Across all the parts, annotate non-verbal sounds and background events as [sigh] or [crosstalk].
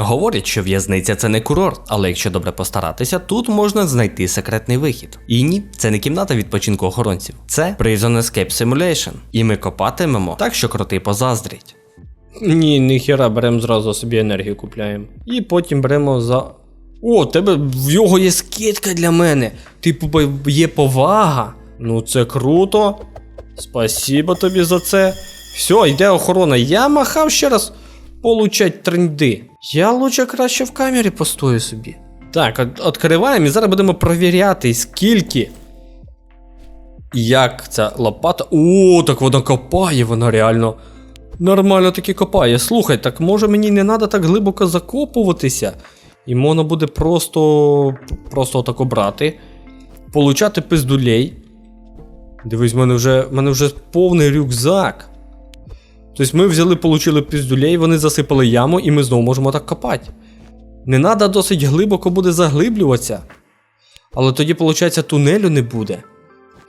Говорять, що в'язниця це не курорт, але якщо добре постаратися, тут можна знайти секретний вихід. І ні, це не кімната відпочинку охоронців, це Prison Escape Simulation. І ми копатимемо так, що кроти позаздрять. Ні, ніхера, беремо зразу собі енергію купляємо. І потім беремо за. О, тебе в його є скидка для мене. Типу, є повага. Ну це круто. Спасибо тобі за це. Все, йде охорона. Я махав ще раз получать тренди. Я лучше краще в камері постою собі. Так, от- відкриваємо і зараз будемо провіряти, скільки. Як ця лопата. О, так вона копає, вона реально. Нормально таки копає. Слухай, так може мені не треба так глибоко закопуватися. І можна буде просто. просто отако брати. Получати пиздулей. Дивись, в мене вже, в мене вже повний рюкзак. Тобто ми взяли, получили пиздулей, вони засипали яму, і ми знову можемо так копати. Не треба досить глибоко буде заглиблюватися. Але тоді, виходить, тунелю не буде.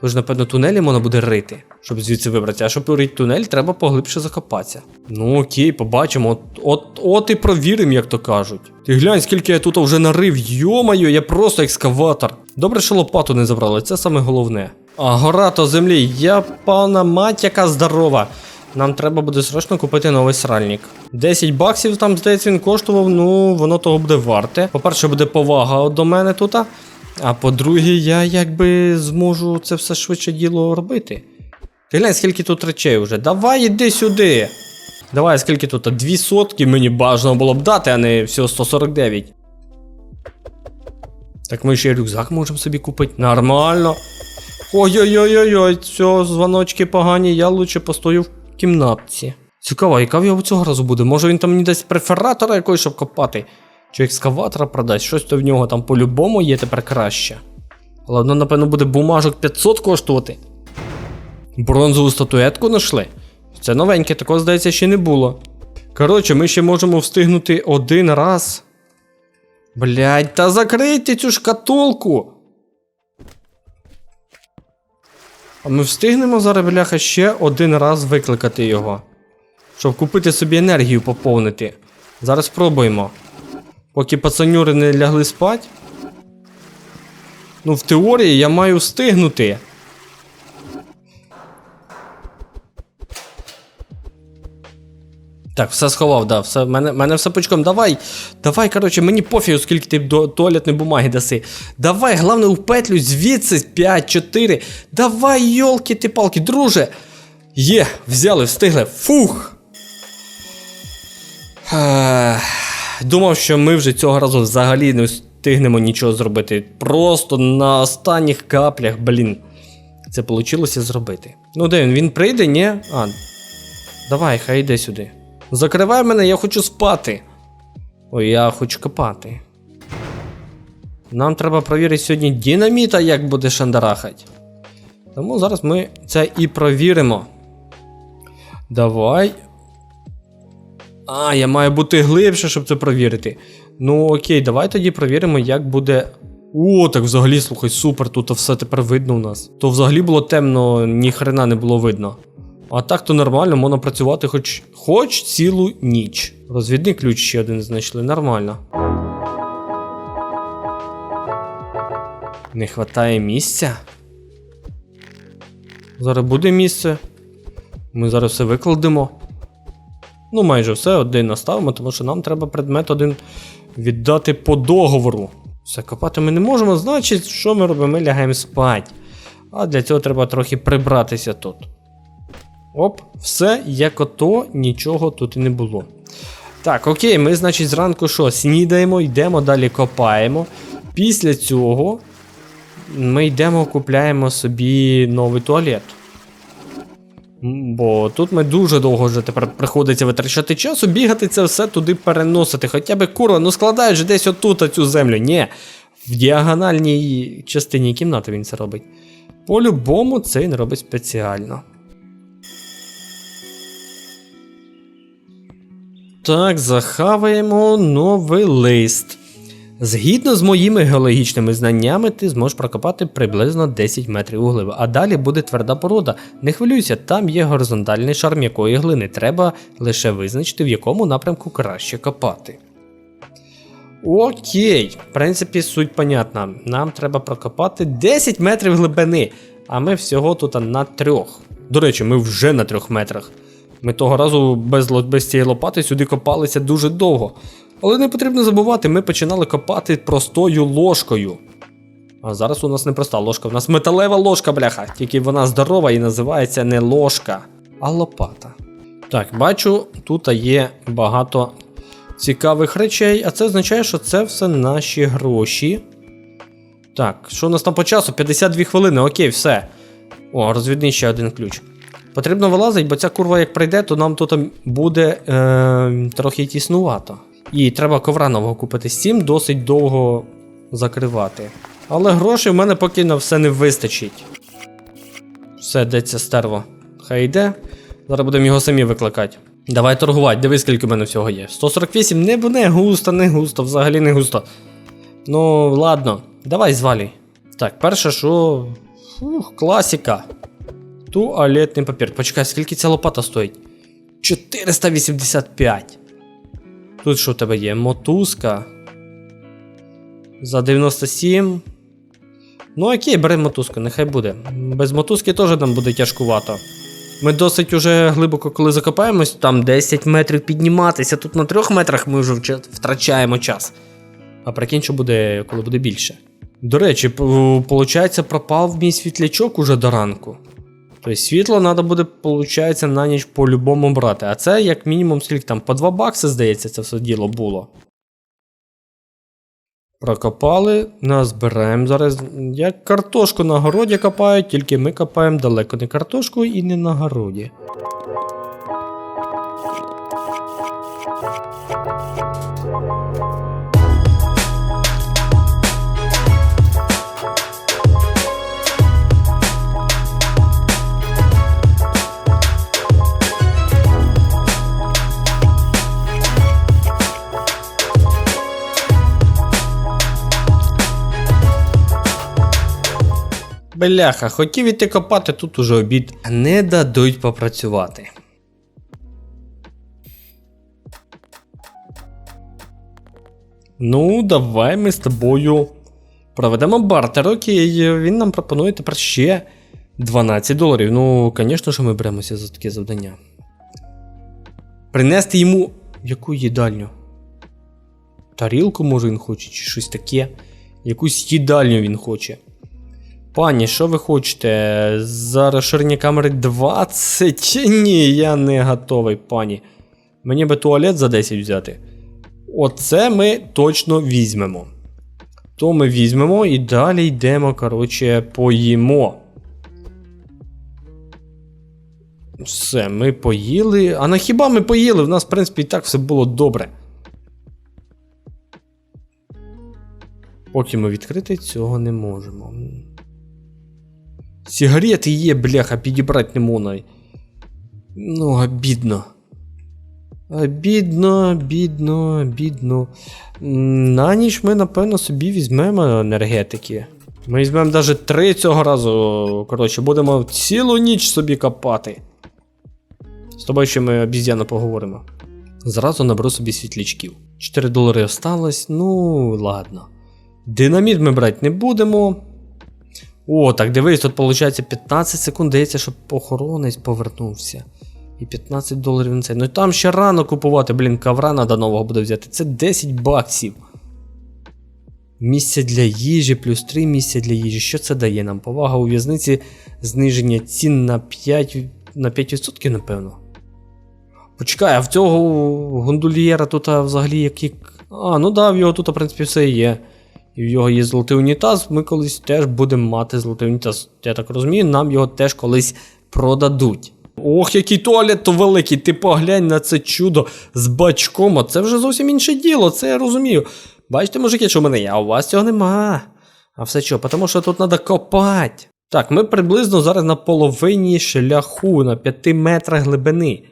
Тож, напевно, тунелі можна буде рити, щоб звідси вибратися. А щоб рити тунель, треба поглибше закопатися. Ну окей, побачимо. От, от, от і провіримо, як то кажуть. Ти глянь, скільки я тут вже нарив. Йомаю, я просто екскаватор. Добре, що лопату не забрали, це саме головне. А гора то землі, я пана мать, яка здорова. Нам треба буде срочно купити новий сральник. 10 баксів там, здається, він коштував, ну воно того буде варте. По-перше, буде повага до мене тут. А по-друге, я якби зможу це все швидше діло робити. Ти глянь, скільки тут речей вже. Давай іди сюди. Давай, скільки тут? Дві сотки мені бажано було б дати, а не всього 149. Так ми ще й рюкзак можемо собі купити. Нормально. Ой-ой-ой-ой, все, дзвоночки погані, я лучше постою в кімнатці. Цікаво, яка в його цього разу буде? Може він там мені дасть префератора якогось, щоб копати? Чи екскаватора продасть? Щось то в нього там по-любому є тепер краще. Але воно, напевно, буде бумажок 500 коштувати. Бронзову статуетку знайшли. Це новеньке, такого, здається, ще не було. Коротше, ми ще можемо встигнути один раз. Блять, та закрийте цю шкатулку. А ми встигнемо зараз, бляха, ще один раз викликати його. Щоб купити собі енергію поповнити. Зараз спробуємо. Поки пацанюри не лягли спать. Ну, в теорії я маю встигнути. Так, все сховав, да, все, мене, мене все пучком. Давай, давай, коротше, мені пофігу, скільки ти до туалетної бумаги даси. Давай, головне, у петлю звідси 5-4. Давай, йолки ти палки, друже. Є, взяли, встигли. Фух. Думав, що ми вже цього разу взагалі не встигнемо нічого зробити. Просто на останніх каплях, блін. Це вийшло зробити. Ну, де він? Він прийде, ні? А. Давай, хай йде сюди. Закривай мене, я хочу спати. Ой, я хочу копати. Нам треба провірити сьогодні динаміта, як буде шандарахать. Тому зараз ми це і провіримо. Давай. А, я маю бути глибше, щоб це провірити. Ну окей, давай тоді провіримо, як буде. О, так взагалі, слухай, супер, тут все тепер видно у нас. То взагалі було темно, ні хрена не було видно. А так то нормально, можна працювати хоч, хоч цілу ніч. Розвідний ключ ще один знайшли, нормально. Не вистачає місця. Зараз буде місце. Ми зараз все викладемо. Ну, майже все один наставимо, тому що нам треба предмет один віддати по договору. Все, копати ми не можемо, значить, що ми робимо? Ми лягаємо спать. А для цього треба трохи прибратися тут. Оп, все, як ото, нічого тут і не було. Так, окей, ми, значить, зранку що, снідаємо, йдемо далі копаємо. Після цього ми йдемо, купляємо собі новий туалет. Бо тут ми дуже довго вже тепер приходиться витрачати часу, бігати це все туди переносити. Хоча б курва, ну складають же десь отут цю землю. Ні. В діагональній частині кімнати він це робить. По-любому це він робить спеціально. Так, захаваємо новий лист. Згідно з моїми геологічними знаннями, ти зможеш прокопати приблизно 10 метрів у а далі буде тверда порода. Не хвилюйся, там є горизонтальний шар м'якої глини. Треба лише визначити, в якому напрямку краще копати. Окей, в принципі, суть понятна. Нам треба прокопати 10 метрів глибини, а ми всього тут на трьох. До речі, ми вже на трьох метрах. Ми того разу без, без цієї лопати сюди копалися дуже довго. Але не потрібно забувати, ми починали копати простою ложкою. А зараз у нас не проста ложка, у нас металева ложка, бляха. Тільки вона здорова і називається не ложка, а лопата. Так, бачу, тут є багато цікавих речей, а це означає, що це все наші гроші. Так, що у нас там по часу? 52 хвилини, окей, все. О, розвідний ще один ключ. Потрібно вилазити, бо ця курва як прийде, то нам тут буде е, трохи тіснувато. І треба ковра нового купити. З цим досить довго закривати. Але грошей в мене поки на все не вистачить. Все, де це стерво? Хай йде. Зараз будемо його самі викликати. Давай торгувати, диви, скільки в мене всього є. 148 не, не густо, не густо, взагалі не густо. Ну, ладно, давай звалюй. Так, перше, що. Фух, класіка. Туалетний папір. Почекай, скільки ця лопата стоїть? 485. Тут що в тебе є? Мотузка. За 97. Ну окей, беремо мотузку, нехай буде. Без мотузки теж нам буде тяжкувато. Ми досить уже глибоко, коли закопаємось, там 10 метрів підніматися. Тут на 3 метрах ми вже втрачаємо час. А прикинь, що буде, коли буде більше. До речі, виходить, пропав мій світлячок уже до ранку. Тобто світло треба буде, виходить, на ніч по-любому брати. А це як мінімум скільки там, по 2 бакси, здається, це все діло було. Прокопали, назбираємо зараз. Як картошку на городі копають, тільки ми копаємо далеко не картошку і не на городі. Бляха, хотів іти копати, тут уже обід. Не дадуть попрацювати. Ну, давай ми з тобою проведемо бартер. Окей, він нам пропонує тепер ще 12 доларів. Ну, звісно ж, ми беремося за таке завдання. Принести йому яку їдальню? Тарілку, може, він хоче, чи щось таке. Якусь їдальню він хоче. Пані, що ви хочете? За розширення камери 20? [laughs] Ні, я не готовий, пані. Мені би туалет за 10 взяти. Оце ми точно візьмемо. То ми візьмемо і далі йдемо, коротше, поїмо. Все, ми поїли. А на хіба ми поїли? В нас, в принципі, і так все було добре. Поки ми відкрити, цього не можемо. Сигарети є, бляха, підібрати не можна. Ну, обідно. Обідно, бідно, бідно. На ніч ми, напевно, собі візьмемо енергетики. Ми візьмемо навіть три цього разу. Коротше, будемо цілу ніч собі копати. З тобою ще ми обіз'яно поговоримо. Зразу наберу собі світлячків. 4 долари осталось, ну ладно. Динаміт ми брати не будемо. О, так дивись, тут виходить 15 секунд дається, щоб охоронець повернувся. І 15 доларів на це. Ну і там ще рано купувати, блін, кавра надо нового буде взяти. Це 10 баксів. Місце для їжі, плюс 3 місця для їжі. Що це дає нам? Повага у в'язниці, зниження цін на 5, на 5%, напевно. Почекай, а в цього гондольєра тут взагалі які. А, ну да, в його тут, в принципі, все є. І в його є золотий унітаз, ми колись теж будемо мати золотий унітаз. Я так розумію, нам його теж колись продадуть. Ох, який туалет то великий, ти поглянь на це чудо з бачком. А Це вже зовсім інше діло, це я розумію. Бачите, мужики, що в мене є, а у вас цього нема. А все що, тому що тут треба копати. Так, ми приблизно зараз на половині шляху, на 5 метрах глибини.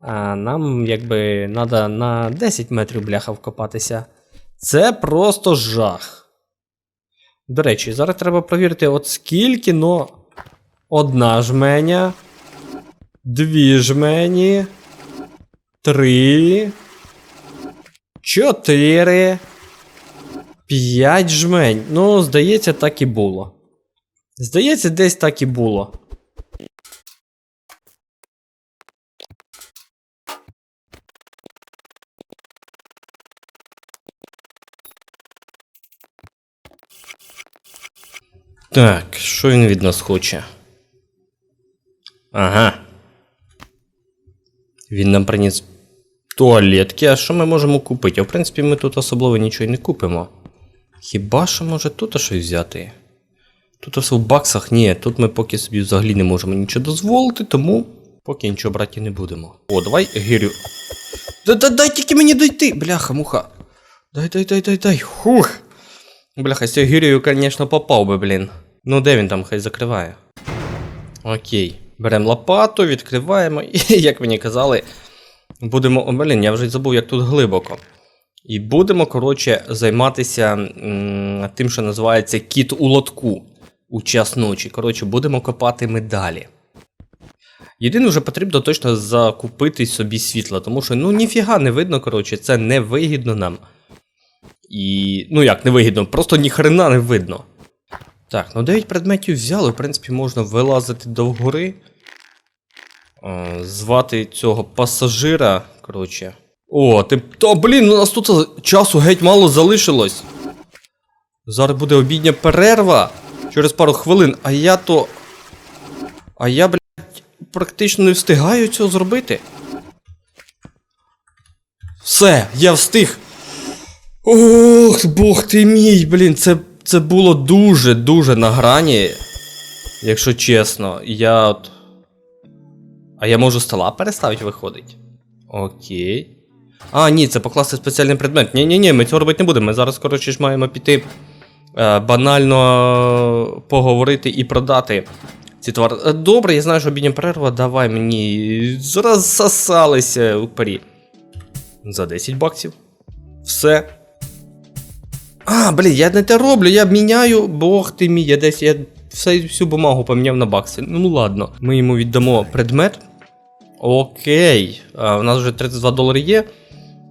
А нам, якби, треба на 10 метрів бляха вкопатися. Це просто жах. До речі, зараз треба провірити, от скільки, но одна жменя, дві жмені, три, чотири, П'ять жмень. Ну, здається, так і було. Здається, десь так і було. Так, що він від нас хоче? Ага. Він нам приніс туалетки, а що ми можемо купити? В принципі, ми тут особливо нічого не купимо. Хіба що може тут щось взяти? Тут все в баксах, ні, тут ми поки собі взагалі не можемо нічого дозволити, тому поки нічого брати не будемо. О, давай гирю. Да, да, дай тільки мені дойти! Бляха, муха. Дай, дай, дай, дай, дай. Хух. Бляха, з цією гір'єю, звісно, попав би, блін. Ну де він там, хай закриває. Окей. Беремо лопату, відкриваємо, [laughs] і, як мені казали, будемо. О, блін, я вже забув, як тут глибоко. І будемо, коротше, займатися м, тим, що називається кіт у лотку у час ночі. Коротше, будемо копати медалі. Єдине, вже потрібно точно закупити собі світло, тому що ну ніфіга не видно, коротше, це не вигідно нам. І. Ну як, не вигідно, просто ніхрена не видно. Так, ну 9 предметів взяли, в принципі, можна вилазити до гори. Е, Звати цього пасажира. Коротше. О, ти. Та блін, у нас тут часу геть мало залишилось. Зараз буде обідня перерва через пару хвилин, а я то. А я, блядь, практично не встигаю цього зробити. Все, я встиг. Ох, бог ти мій, блін, це, це було дуже-дуже на грані. Якщо чесно, я от. А я можу стола переставити, виходить. Окей. А, ні, це покласти спеціальний предмет. Ні, ні, ні, ми цього робити не будемо. Ми зараз, коротше, ж маємо піти е, банально поговорити і продати ці товари. Е, Добре, я знаю, що обідня перерва, давай мені. Розсосалися у парі. За 10 баксів. Все. А, блін, я не те роблю, я міняю, бог ти мій, я десь я всю бумагу поміняв на бакси. Ну ладно, ми йому віддамо предмет. Окей, а, у нас вже 32 долари є.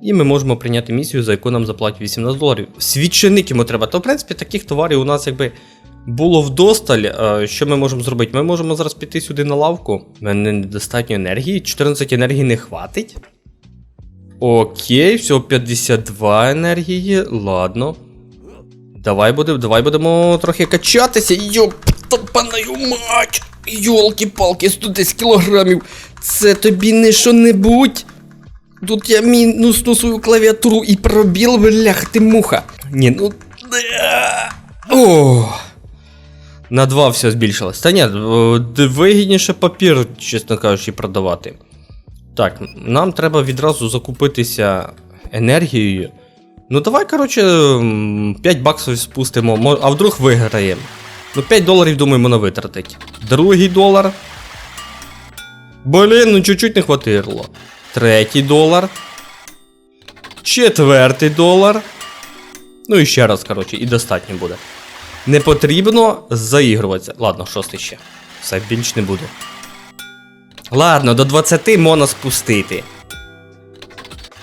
І ми можемо прийняти місію, за яку нам заплатять 18 доларів. Свідченик йому треба. То, в принципі, таких товарів у нас якби було вдосталь. Що ми можемо зробити? Ми можемо зараз піти сюди на лавку. У мене недостатньо енергії. 14 енергії не хватить. Окей, всього 52 енергії. Ладно. Давай будемо, давай будемо трохи качатися. Йоп, панаю мать! Йолки-палки, 110 кілограмів. Це тобі не що-небудь. Тут я мінусну свою клавіатуру і пробіл, блях, ти муха. Ні, ну. О. На 2 все збільшилось. Та ні, вигідніше папір, чесно кажучи, продавати. Так, нам треба відразу закупитися енергією. Ну давай, коротше, 5 баксів спустимо, а вдруг виграємо. Ну 5 доларів, думаю, можна витратить. Другий долар. Блін, ну чуть-чуть не хватило. Третій долар. Четвертий долар. Ну і ще раз, коротше, і достатньо буде. Не потрібно заігруватися. Ладно, шостий ще. Все, більш не буду. Ладно, до 20 можна спустити.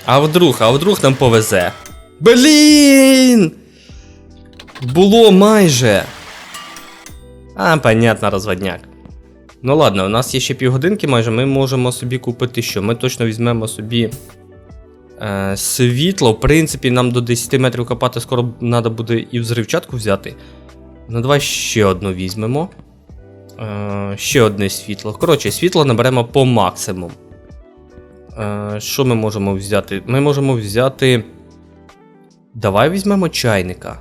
А вдруг, а вдруг нам повезе. Блін! Було майже. А, понятно, розводняк. Ну ладно, у нас є ще півгодинки майже, ми можемо собі купити що? Ми точно візьмемо собі е, світло. В принципі, нам до 10 метрів копати скоро треба буде і взривчатку взяти. Ну, давай ще одну візьмемо. Е, ще одне світло. Коротше, світло наберемо по максимуму. Е, що ми можемо взяти? Ми можемо взяти. Давай візьмемо чайника.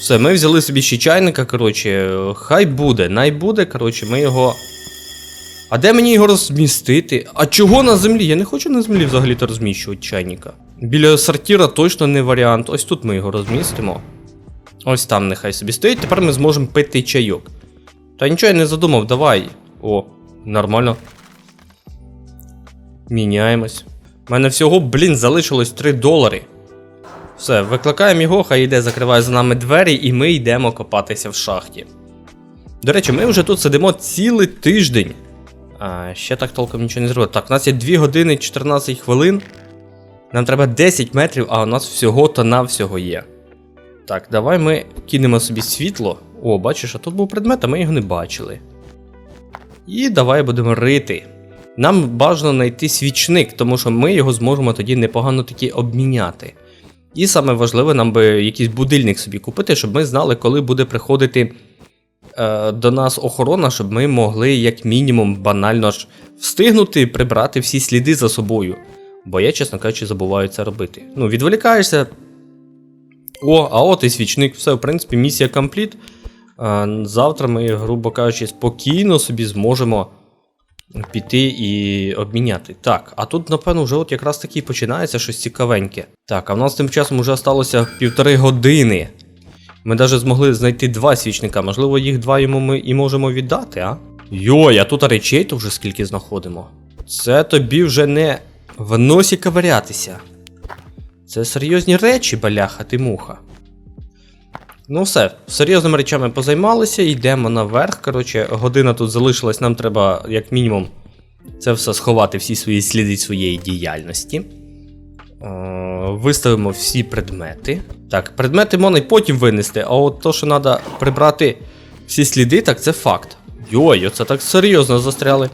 Все, ми взяли собі ще чайника, коротше, хай буде, най буде, коротше, ми його. А де мені його розмістити? А чого на землі? Я не хочу на землі взагалі-то розміщувати чайника. Біля сортіра точно не варіант. Ось тут ми його розмістимо. Ось там нехай собі стоїть, тепер ми зможемо пити чайок. Та нічого я не задумав, давай. О, нормально. Міняємось. У мене всього, блін, залишилось 3 долари. Все, викликаємо його, хай йде, закриває за нами двері, і ми йдемо копатися в шахті. До речі, ми вже тут сидимо цілий тиждень. А, ще так толком нічого не зробили. Так, у нас є 2 години 14 хвилин. Нам треба 10 метрів, а у нас всього то навсього є. Так, давай ми кинемо собі світло. О, бачиш, а тут був предмет, а ми його не бачили. І давай будемо рити. Нам бажано знайти свічник, тому що ми його зможемо тоді непогано таки обміняти. І саме важливе, нам би якийсь будильник собі купити, щоб ми знали, коли буде приходити е, до нас охорона, щоб ми могли, як мінімум, банально ж встигнути прибрати всі сліди за собою. Бо я, чесно кажучи, забуваю це робити. Ну, відволікаєшся. О, а от і свічник, все, в принципі, місія компліт. Е, Завтра ми, грубо кажучи, спокійно собі зможемо піти і обміняти. Так, а тут, напевно, вже от якраз таки починається щось цікавеньке. Так, а в нас тим часом вже залишилося півтори години. Ми навіть змогли знайти два свічника. Можливо, їх два йому ми і можемо віддати, а? Йой, а тут речей то вже скільки знаходимо. Це тобі вже не в носі ковирятися. Це серйозні речі, баляха, ти муха. Ну все, серйозними речами позаймалися, йдемо наверх. Коротше, година тут залишилась, нам треба, як мінімум, це все сховати, всі свої сліди своєї діяльності. Е, Виставимо всі предмети. Так, предмети можна й потім винести, а от то, що треба прибрати всі сліди, так це факт. Йой, оце так серйозно застряли.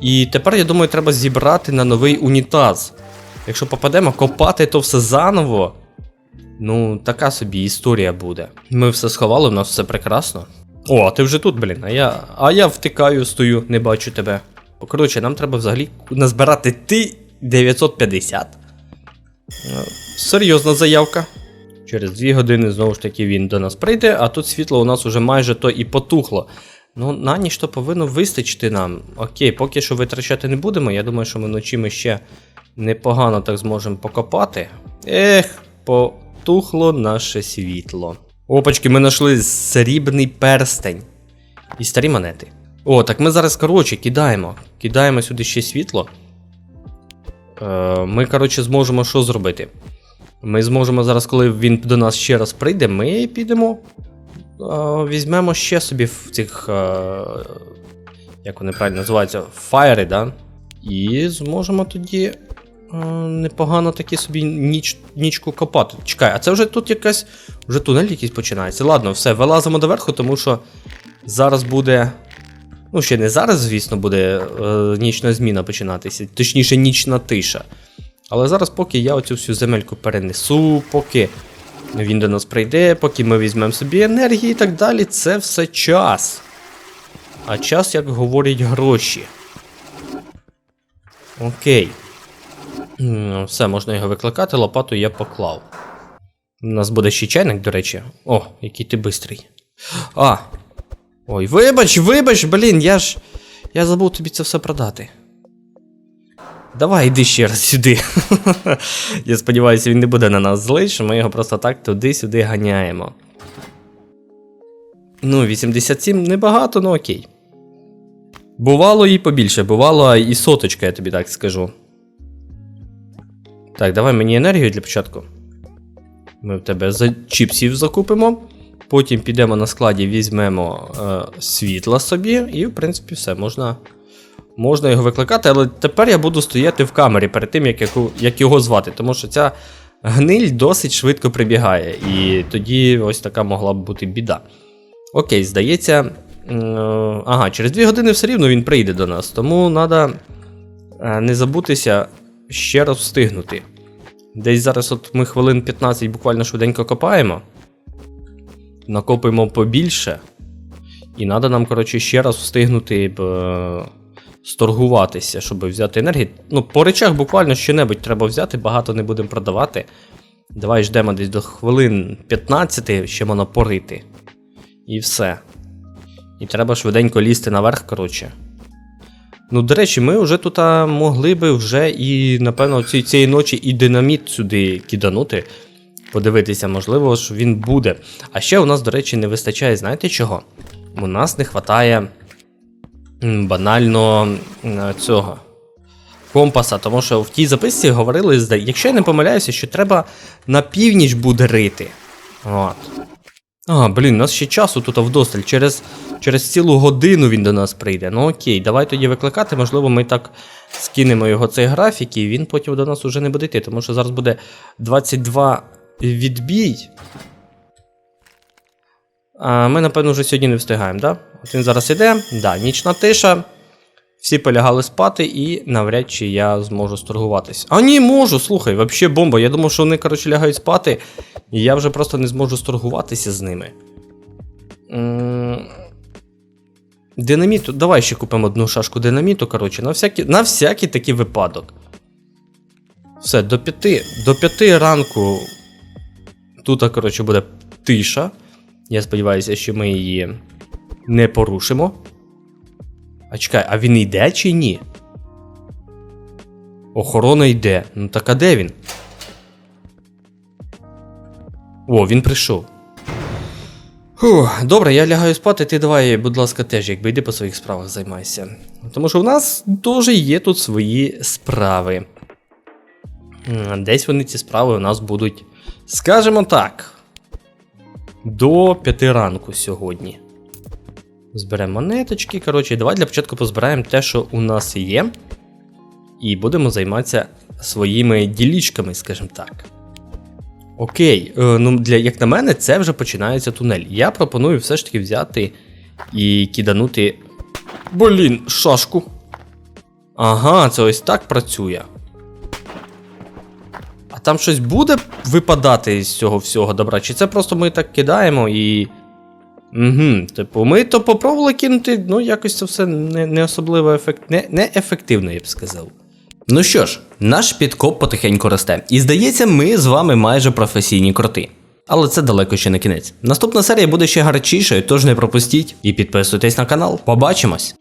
І тепер, я думаю, треба зібрати на новий унітаз. Якщо попадемо, копати то все заново. Ну, така собі історія буде. Ми все сховали, в нас все прекрасно. О, а ти вже тут, блін, а я. А я втикаю, стою, не бачу тебе. Коротше, нам треба взагалі назбирати ти 950. Е, Серйозна заявка. Через 2 години знову ж таки він до нас прийде, а тут світло у нас уже майже то і потухло. Ну, на ніч то повинно вистачити нам. Окей, поки що витрачати не будемо. Я думаю, що ми вночі ми ще непогано так зможемо покопати. Ех, потухло наше світло. Опачки, ми знайшли срібний перстень. І старі монети. О, так ми зараз, коротше, кидаємо. Кидаємо сюди ще світло. Е, ми, коротше, зможемо що зробити? Ми зможемо зараз, коли він до нас ще раз прийде, ми підемо. е, Візьмемо ще собі в цих. е, Як вони правильно називаються? Фаєри, да? І зможемо тоді непогано таки собі ніч, нічку копати. Чекай, а це вже тут якась. Вже тунель якийсь починається. Ладно, все, вилазимо доверху, тому що зараз буде. Ну, ще не зараз, звісно, буде е, нічна зміна починатися, точніше, нічна тиша. Але зараз, поки я оцю всю земельку перенесу, поки він до нас прийде, поки ми візьмемо собі енергії і так далі, це все час. А час, як говорять, гроші. Окей. Все, можна його викликати, лопату я поклав. У нас буде ще чайник, до речі. О, який ти бистрий. А. Ой, вибач, вибач, блін, я ж. Я забув тобі це все продати. Давай, йди ще раз сюди. [laughs] Я сподіваюся, він не буде на нас злий, що ми його просто так туди-сюди ганяємо. Ну, 87 небагато, ну окей. Бувало і побільше, бувало і соточка, я тобі так скажу. Так, давай мені енергію для початку. Ми в тебе за чіпсів закупимо. Потім підемо на складі, візьмемо е, світла собі, і, в принципі, все, можна, можна його викликати, але тепер я буду стояти в камері перед тим, як, як його звати, тому що ця гниль досить швидко прибігає, і тоді ось така могла б бути біда. Окей, здається. е, Ага, через 2 години все рівно він прийде до нас, тому треба не забутися ще раз встигнути. Десь зараз от ми хвилин 15 буквально швиденько копаємо. Накопимо побільше. І треба нам, коротше, ще раз встигнути б, е, сторгуватися, щоб взяти енергію. Ну, по речах буквально що-небудь треба взяти, багато не будемо продавати. Давай ждемо десь до хвилин 15, ще можна. І все. І треба швиденько лізти наверх, коротше. Ну, до речі, ми вже тут могли би вже і, напевно, ці- цієї ночі і динаміт сюди киданути. Подивитися, можливо, ж він буде. А ще у нас, до речі, не вистачає, знаєте чого? У нас не вистачає банально цього компаса, тому що в тій записці говорили, якщо я не помиляюся, що треба на північ буде рити. От. А, блін, у нас ще часу тут вдосталь. Через, через цілу годину він до нас прийде. Ну окей, давай тоді викликати. Можливо, ми так скинемо його цей графік, і він потім до нас уже не буде йти, тому що зараз буде 22 відбій. А ми, напевно, вже сьогодні не встигаємо, да? От він зараз іде. Да, нічна тиша. Всі полягали спати, і навряд чи я зможу сторгуватись. А ні, можу, слухай, взагалі бомба. Я думав, що вони, коротше, лягають спати, і я вже просто не зможу сторгуватися з ними. Динаміту, давай ще купимо одну шашку динаміту, коротше, на всякий, на всякий такий випадок. Все, до п'яти, до п'яти ранку тут, коротше, буде тиша. Я сподіваюся, що ми її не порушимо. А чекай, а він йде чи ні? Охорона йде. Ну так а де він? О, він прийшов. Фух, добре, я лягаю спати, ти давай, будь ласка, теж, якби йди по своїх справах займайся. Тому що в нас теж є тут свої справи. Десь вони ці справи у нас будуть, скажімо так, до п'яти ранку сьогодні. Зберемо монеточки. Коротше, давай для початку позбираємо те, що у нас є. І будемо займатися своїми ділічками, скажімо так. Окей, е, ну для, як на мене, це вже починається тунель. Я пропоную все ж таки взяти і киданути. Блін, шашку. Ага, це ось так працює. А там щось буде випадати з цього всього добра? Чи це просто ми так кидаємо і. Угу, типу, ми то попробували кинути, ну якось це все не, не особливо ефект... не, не ефективно, я б сказав. Ну що ж, наш підкоп потихеньку росте, і здається, ми з вами майже професійні кроти. Але це далеко ще не кінець. Наступна серія буде ще гарячішою, тож не пропустіть і підписуйтесь на канал. Побачимось!